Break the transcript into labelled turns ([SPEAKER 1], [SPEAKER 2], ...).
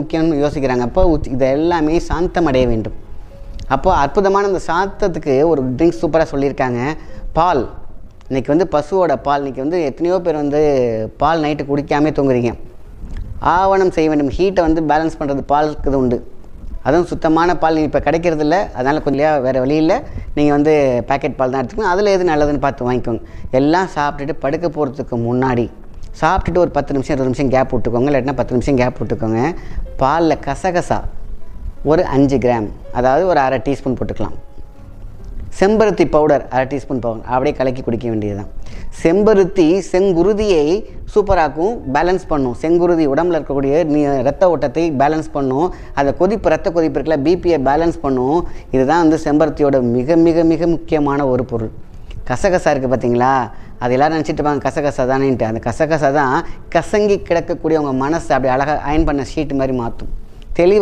[SPEAKER 1] முக்கியம்னு யோசிக்கிறாங்க. அப்போ இதை இது எல்லாமே சாந்தம் அடைய வேண்டும். அப்போது அற்புதமான அந்த சாத்தத்துக்கு ஒரு ட்ரிங்க்ஸ் சூப்பராக சொல்லியிருக்காங்க. பால். இன்றைக்கி வந்து பசுவோட பால். இன்னைக்கு வந்து எத்தனையோ பேர் வந்து பால் நைட்டு குடிக்காமே தூங்குறீங்க. ஆவணம் செய்ய வேண்டும். ஹீட்டை வந்து பேலன்ஸ் பண்ணுறது பாலுக்கு இது உண்டு. அதுவும் சுத்தமான பால் இப்போ கிடைக்கிறது இல்லை அதனால் கொஞ்சம் வேறு வழியில் நீங்கள் வந்து பேக்கெட் பால் தான் எடுத்துக்கணும். அதில் எது நல்லதுன்னு பார்த்து வாங்கிக்கோங்க. எல்லாம் சாப்பிட்டுட்டு படுக்க போகிறதுக்கு முன்னாடி சாப்பிட்டுட்டு ஒரு பத்து நிமிஷம் இருபது நிமிஷம் கேப் விட்டுக்கோங்க. இல்லாட்டினா பத்து நிமிஷம் கேப் விட்டுக்கோங்க. பாலில் கசகசா ஒரு அஞ்சு கிராம் அதாவது ஒரு அரை டீஸ்பூன் போட்டுக்கலாம். செம்பருத்தி பவுடர் அரை டீஸ்பூன் பவுடர் அப்படியே கலக்கி குடிக்க வேண்டியதுதான். செம்பருத்தி செங்குருதியை சூப்பராக்கும் பேலன்ஸ் பண்ணும். செங்குருதி உடம்புல இருக்கக்கூடிய நீ ரத்த ஓட்டத்தை பேலன்ஸ் பண்ணும். அதை கொதிப்பு ரத்த கொதிப்பு இருக்கல பிபியை பேலன்ஸ் பண்ணும். இதுதான் வந்து செம்பருத்தியோட மிக மிக மிக முக்கியமான ஒரு பொருள். கசகசா இருக்குது பார்த்தீங்களா அது எல்லோரும் நினச்சிட்டு இருப்பாங்க கசகசா தானேன்ட்டு. அந்த கசகசா தான் கசங்கி கிடக்கக்கூடிய உங்கள் மனசை அப்படி அழகாக அயன் பண்ண ஷீட் மாதிரி மாற்றும் தெளிவு